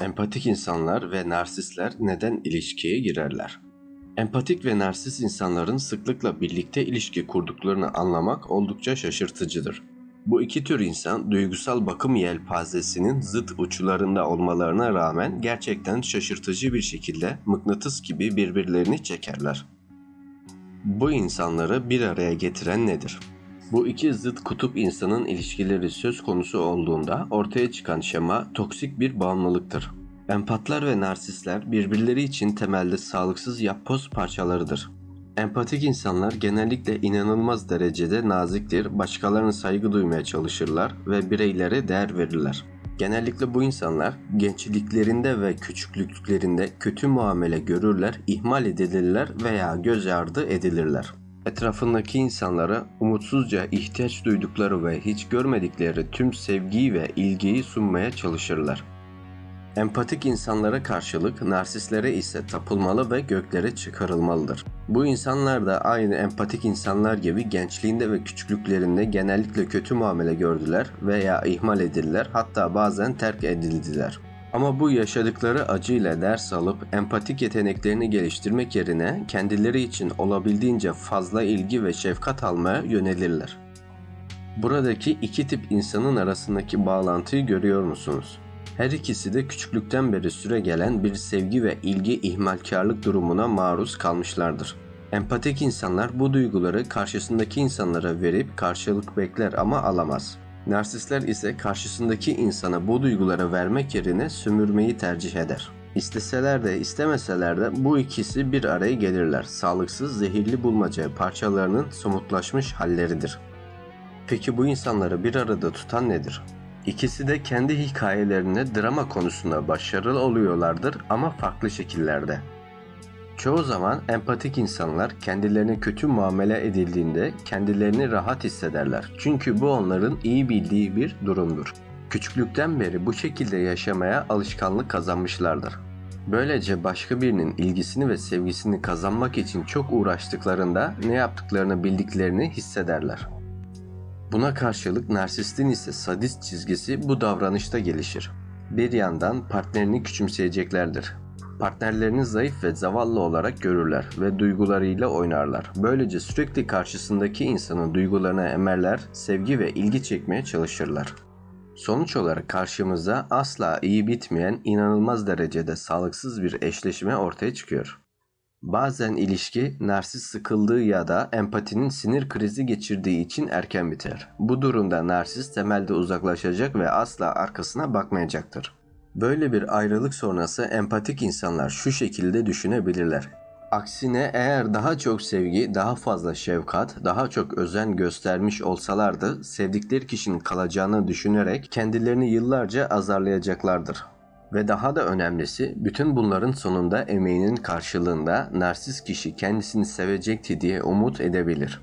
Empatik insanlar ve narsistler neden ilişkiye girerler? Empatik ve narsist insanların sıklıkla birlikte ilişki kurduklarını anlamak oldukça şaşırtıcıdır. Bu iki tür insan duygusal bakım yelpazesinin zıt uçlarında olmalarına rağmen gerçekten şaşırtıcı bir şekilde mıknatıs gibi birbirlerini çekerler. Bu insanları bir araya getiren nedir? Bu iki zıt kutup insanın ilişkileri söz konusu olduğunda ortaya çıkan şema toksik bir bağımlılıktır. Empatlar ve narsistler birbirleri için temelde sağlıksız yapboz parçalarıdır. Empatik insanlar genellikle inanılmaz derecede naziktir, başkalarına saygı duymaya çalışırlar ve bireylere değer verirler. Genellikle bu insanlar gençliklerinde ve küçüklüklerinde kötü muamele görürler, ihmal edilirler veya göz ardı edilirler. Etrafındaki insanlara umutsuzca ihtiyaç duydukları ve hiç görmedikleri tüm sevgiyi ve ilgiyi sunmaya çalışırlar. Empatik insanlara karşılık narsistlere ise tapılmalı ve göklere çıkarılmalıdır. Bu insanlar da aynı empatik insanlar gibi gençliğinde ve küçüklüklerinde genellikle kötü muamele gördüler veya ihmal edildiler hatta bazen terk edildiler. Ama bu yaşadıkları acıyla ders alıp empatik yeteneklerini geliştirmek yerine kendileri için olabildiğince fazla ilgi ve şefkat almaya yönelirler. Buradaki iki tip insanın arasındaki bağlantıyı görüyor musunuz? Her ikisi de küçüklükten beri süre gelen bir sevgi ve ilgi ihmalkarlık durumuna maruz kalmışlardır. Empatik insanlar bu duyguları karşısındaki insanlara verip karşılık bekler ama alamaz. Narsistler ise karşısındaki insana bu duyguları vermek yerine sömürmeyi tercih eder. İsteseler de istemeseler de bu ikisi bir araya gelirler. Sağlıksız zehirli bulmaca parçalarının somutlaşmış halleridir. Peki bu insanları bir arada tutan nedir? İkisi de kendi hikayelerinde drama konusunda başarılı oluyorlardır ama farklı şekillerde. Çoğu zaman empatik insanlar kendilerine kötü muamele edildiğinde kendilerini rahat hissederler. Çünkü bu onların iyi bildiği bir durumdur. Küçüklükten beri bu şekilde yaşamaya alışkanlık kazanmışlardır. Böylece başka birinin ilgisini ve sevgisini kazanmak için çok uğraştıklarında ne yaptıklarını bildiklerini hissederler. Buna karşılık narsistin ise sadist çizgisi bu davranışta gelişir. Bir yandan partnerini küçümseyeceklerdir. Partnerlerini zayıf ve zavallı olarak görürler ve duygularıyla oynarlar. Böylece sürekli karşısındaki insanın duygularına emerler, sevgi ve ilgi çekmeye çalışırlar. Sonuç olarak karşımıza asla iyi bitmeyen inanılmaz derecede sağlıksız bir eşleşme ortaya çıkıyor. Bazen ilişki narsist sıkıldığı ya da empatinin sinir krizi geçirdiği için erken biter. Bu durumda narsist temelde uzaklaşacak ve asla arkasına bakmayacaktır. Böyle bir ayrılık sonrası empatik insanlar şu şekilde düşünebilirler. Aksine eğer daha çok sevgi, daha fazla şefkat, daha çok özen göstermiş olsalardı sevdikleri kişinin kalacağını düşünerek kendilerini yıllarca azarlayacaklardır. Ve daha da önemlisi bütün bunların sonunda emeğinin karşılığında narsist kişi kendisini sevecekti diye umut edebilir.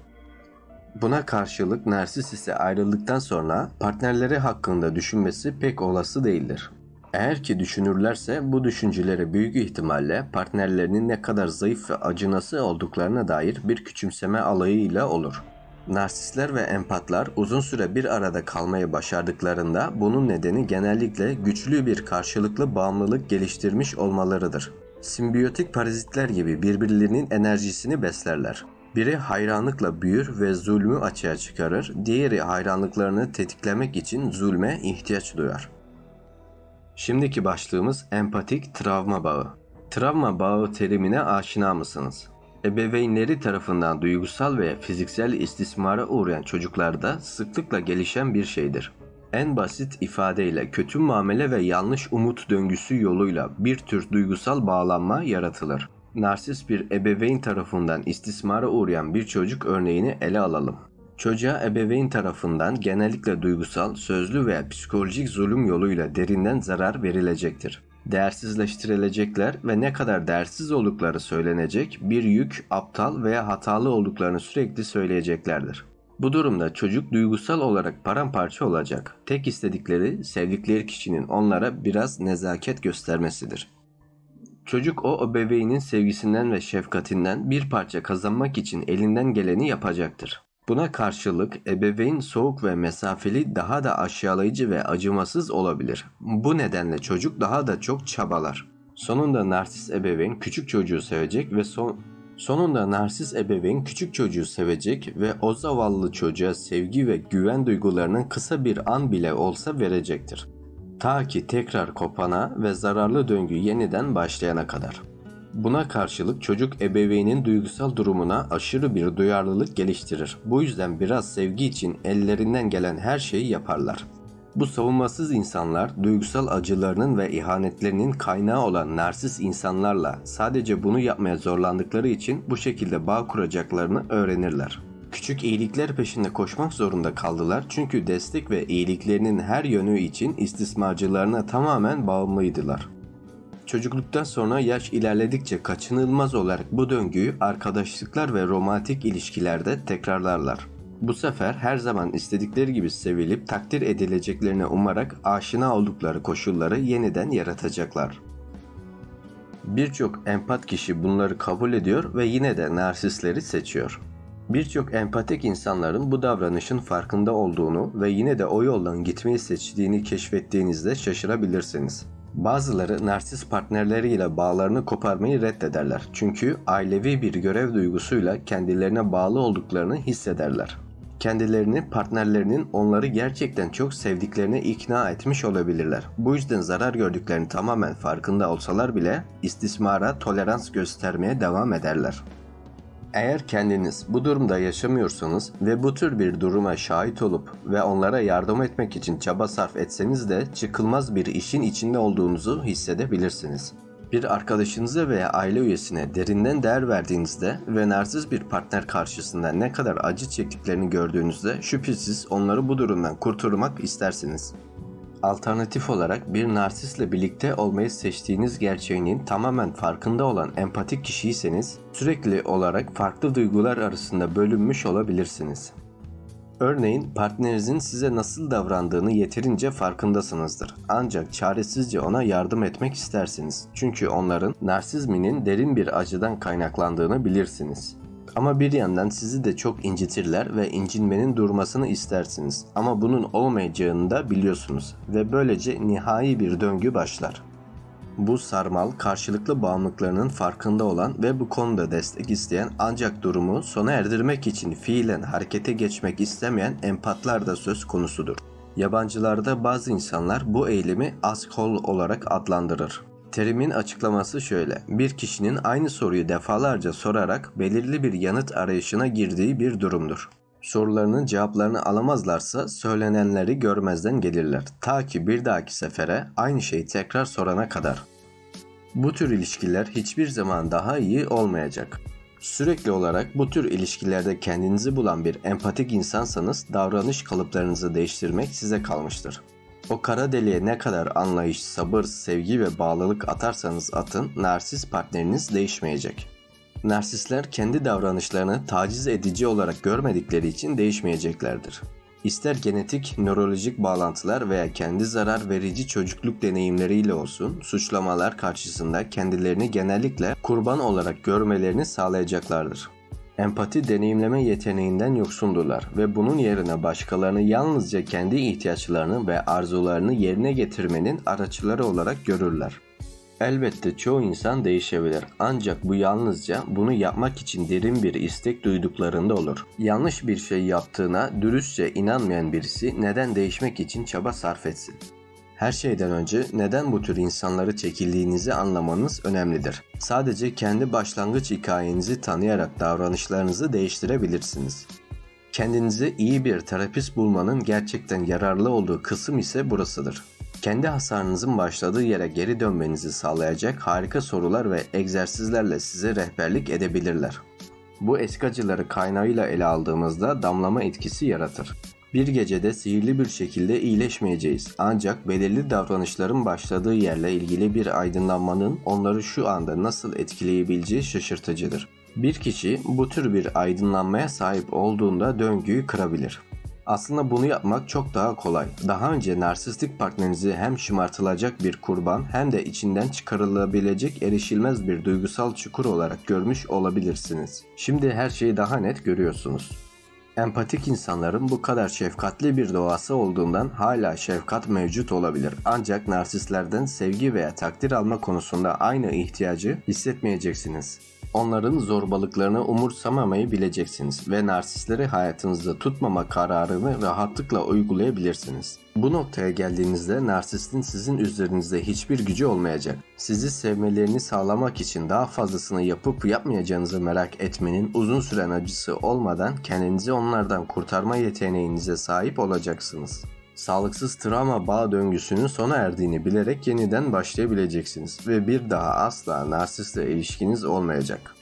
Buna karşılık narsist ise ayrıldıktan sonra partnerleri hakkında düşünmesi pek olası değildir. Eğer ki düşünürlerse bu düşünceleri büyük ihtimalle partnerlerinin ne kadar zayıf ve acınası olduklarına dair bir küçümseme alayıyla olur. Narsistler ve empatlar uzun süre bir arada kalmayı başardıklarında bunun nedeni genellikle güçlü bir karşılıklı bağımlılık geliştirmiş olmalarıdır. Simbiyotik parazitler gibi birbirlerinin enerjisini beslerler. Biri hayranlıkla büyür ve zulmü açığa çıkarır, diğeri hayranlıklarını tetiklemek için zulme ihtiyaç duyar. Şimdiki başlığımız empatik travma bağı. Travma bağı terimine aşina mısınız? Ebeveynleri tarafından duygusal ve fiziksel istismara uğrayan çocuklarda sıklıkla gelişen bir şeydir. En basit ifadeyle kötü muamele ve yanlış umut döngüsü yoluyla bir tür duygusal bağlanma yaratılır. Narsist bir ebeveyn tarafından istismara uğrayan bir çocuk örneğini ele alalım. Çocuğa ebeveyn tarafından genellikle duygusal, sözlü veya psikolojik zulüm yoluyla derinden zarar verilecektir. Değersizleştirilecekler ve ne kadar değersiz oldukları söylenecek, bir yük, aptal veya hatalı olduklarını sürekli söyleyeceklerdir. Bu durumda çocuk duygusal olarak paramparça olacak. Tek istedikleri sevdikleri kişinin onlara biraz nezaket göstermesidir. Çocuk o ebeveynin sevgisinden ve şefkatinden bir parça kazanmak için elinden geleni yapacaktır. Buna karşılık ebeveyn soğuk ve mesafeli daha da aşağılayıcı ve acımasız olabilir. Bu nedenle çocuk daha da çok çabalar. Sonunda narsist ebeveyn küçük çocuğu sevecek ve son Sonunda narsist ebeveyn küçük çocuğu sevecek ve o zavallı çocuğa sevgi ve güven duygularının kısa bir an bile olsa verecektir. Ta ki tekrar kopana ve zararlı döngü yeniden başlayana kadar. Buna karşılık çocuk ebeveynin duygusal durumuna aşırı bir duyarlılık geliştirir. Bu yüzden biraz sevgi için ellerinden gelen her şeyi yaparlar. Bu savunmasız insanlar duygusal acılarının ve ihanetlerinin kaynağı olan narsist insanlarla sadece bunu yapmaya zorlandıkları için bu şekilde bağ kuracaklarını öğrenirler. Küçük iyilikler peşinde koşmak zorunda kaldılar çünkü destek ve iyiliklerinin her yönü için istismarcılarına tamamen bağımlıydılar. Çocukluktan sonra yaş ilerledikçe kaçınılmaz olarak bu döngüyü arkadaşlıklar ve romantik ilişkilerde tekrarlarlar. Bu sefer her zaman istedikleri gibi sevilip takdir edileceklerini umarak aşina oldukları koşulları yeniden yaratacaklar. Birçok empat kişi bunları kabul ediyor ve yine de narsistleri seçiyor. Birçok empatik insanların bu davranışın farkında olduğunu ve yine de o yoldan gitmeyi seçtiğini keşfettiğinizde şaşırabilirsiniz. Bazıları narsist partnerleriyle bağlarını koparmayı reddederler. Çünkü ailevi bir görev duygusuyla kendilerine bağlı olduklarını hissederler. Kendilerini partnerlerinin onları gerçekten çok sevdiklerine ikna etmiş olabilirler. Bu yüzden zarar gördüklerini tamamen farkında olsalar bile istismara tolerans göstermeye devam ederler. Eğer kendiniz bu durumda yaşamıyorsanız ve bu tür bir duruma şahit olup ve onlara yardım etmek için çaba sarf etseniz de çıkılmaz bir işin içinde olduğunuzu hissedebilirsiniz. Bir arkadaşınıza veya aile üyesine derinden değer verdiğinizde ve narsist bir partner karşısında ne kadar acı çektiklerini gördüğünüzde şüphesiz onları bu durumdan kurtarmak istersiniz. Alternatif olarak bir narsistle birlikte olmayı seçtiğiniz gerçeğinin tamamen farkında olan empatik kişiyseniz sürekli olarak farklı duygular arasında bölünmüş olabilirsiniz. Örneğin partnerinizin size nasıl davrandığını yeterince farkındasınızdır. Ancak çaresizce ona yardım etmek istersiniz. Çünkü onların narsizminin derin bir acıdan kaynaklandığını bilirsiniz. Ama bir yandan sizi de çok incitirler ve incinmenin durmasını istersiniz. Ama bunun olmayacağını da biliyorsunuz ve böylece nihai bir döngü başlar. Bu sarmal karşılıklı bağımlılıklarının farkında olan ve bu konuda destek isteyen ancak durumu sona erdirmek için fiilen harekete geçmek istemeyen empatlar da söz konusudur. Yabancılarda bazı insanlar bu eylemi asshole olarak adlandırır. Terimin açıklaması şöyle. Bir kişinin aynı soruyu defalarca sorarak belirli bir yanıt arayışına girdiği bir durumdur. Sorularının cevaplarını alamazlarsa söylenenleri görmezden gelirler. Ta ki bir dahaki sefere aynı şeyi tekrar sorana kadar. Bu tür ilişkiler hiçbir zaman daha iyi olmayacak. Sürekli olarak bu tür ilişkilerde kendinizi bulan bir empatik insansanız davranış kalıplarınızı değiştirmek size kalmıştır. O kara deliğe ne kadar anlayış, sabır, sevgi ve bağlılık atarsanız atın, narsist partneriniz değişmeyecek. Narsistler kendi davranışlarını taciz edici olarak görmedikleri için değişmeyeceklerdir. İster genetik, nörolojik bağlantılar veya kendi zarar verici çocukluk deneyimleriyle olsun, suçlamalar karşısında kendilerini genellikle kurban olarak görmelerini sağlayacaklardır. Empati deneyimleme yeteneğinden yoksundurlar ve bunun yerine başkalarını yalnızca kendi ihtiyaçlarını ve arzularını yerine getirmenin araçları olarak görürler. Elbette çoğu insan değişebilir ancak bu yalnızca bunu yapmak için derin bir istek duyduklarında olur. Yanlış bir şey yaptığına dürüstçe inanmayan birisi neden değişmek için çaba sarf etsin? Her şeyden önce neden bu tür insanları çekildiğinizi anlamanız önemlidir. Sadece kendi başlangıç hikayenizi tanıyarak davranışlarınızı değiştirebilirsiniz. Kendinize iyi bir terapist bulmanın gerçekten yararlı olduğu kısım ise burasıdır. Kendi hasarınızın başladığı yere geri dönmenizi sağlayacak harika sorular ve egzersizlerle size rehberlik edebilirler. Bu eski acıları kaynağıyla ele aldığımızda damlama etkisi yaratır. Bir gecede sihirli bir şekilde iyileşmeyeceğiz. Ancak belirli davranışların başladığı yerle ilgili bir aydınlanmanın onları şu anda nasıl etkileyebileceği şaşırtıcıdır. Bir kişi bu tür bir aydınlanmaya sahip olduğunda döngüyü kırabilir. Aslında bunu yapmak çok daha kolay. Daha önce narsistik partnerinizi hem şımartılacak bir kurban hem de içinden çıkarılabilecek erişilmez bir duygusal çukur olarak görmüş olabilirsiniz. Şimdi her şeyi daha net görüyorsunuz. Empatik insanların bu kadar şefkatli bir doğası olduğundan hala şefkat mevcut olabilir. Ancak narsistlerden sevgi veya takdir alma konusunda aynı ihtiyacı hissetmeyeceksiniz. Onların zorbalıklarını umursamamayı bileceksiniz ve narsistleri hayatınızda tutmama kararını rahatlıkla uygulayabilirsiniz. Bu noktaya geldiğinizde narsistin sizin üzerinizde hiçbir gücü olmayacak. Sizi sevmelerini sağlamak için daha fazlasını yapıp yapmayacağınızı merak etmenin uzun süren acısı olmadan kendinizi onlardan kurtarma yeteneğinize sahip olacaksınız. Sağlıksız travma bağ döngüsünün sona erdiğini bilerek yeniden başlayabileceksiniz ve bir daha asla narsistle ilişkiniz olmayacak.